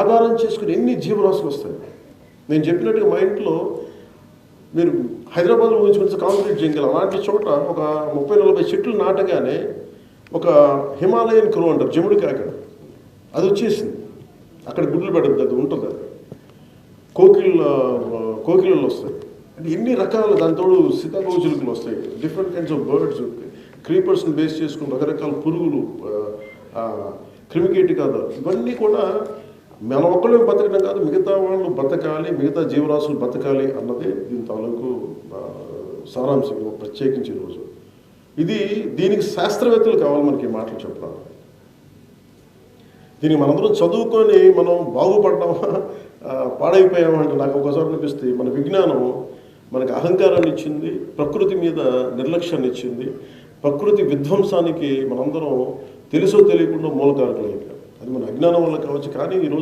ఆధారం చేసుకుని ఎన్ని జీవరాశులు వస్తాయి? నేను చెప్పినట్టుగా మా ఇంట్లో మీరు హైదరాబాద్లో ఊహించుకుంటే కాంక్రీట్ జంగిల్ అలాంటి చోట ఒక ముప్పై నలభై చెట్లు నాటగానే ఒక హిమాలయన్ క్రో అంటారు జముడు కాకడ. అది వచ్చేసింది. అక్కడ గుడ్లు పెట్టదు అది ఉంటుంది అది. కోకిళ్ళ కోకిళ్ళు వస్తాయి. అంటే ఎన్ని రకాల దాంతో సీతాకోచిలుకలు వస్తాయి. డిఫరెంట్ కైండ్స్ ఆఫ్ బర్డ్స్ క్రీపర్స్ని బేస్ చేసుకుని రకరకాల పురుగులు క్రిమికేటికాలు ఇవన్నీ కూడా మన ఒక్కళ్ళు బతకడం కాదు మిగతా వాళ్ళు బతకాలి మిగతా జీవరాశులు బతకాలి అన్నదే దీని తాలూకు సారాంశం ప్రత్యేకించి ఈరోజు ఇది దీనికి శాస్త్రవేత్తలు కావాలి మనకి ఈ మాటలు చెప్పడానికి దీనికి మనందరం చదువుకొని మనం బాగుపడ్డామా పాడైపోయామా అంటే నాకు ఒకసారి అనిపిస్తే మన విజ్ఞానం మనకు అహంకారాన్ని ఇచ్చింది ప్రకృతి మీద నిర్లక్ష్యాన్ని ఇచ్చింది ప్రకృతి విధ్వంసానికి మనందరం తెలుసో తెలియకుండా మూలకారకులైపోయాం. అది మన అజ్ఞానం వల్ల కావచ్చు కానీ ఈరోజు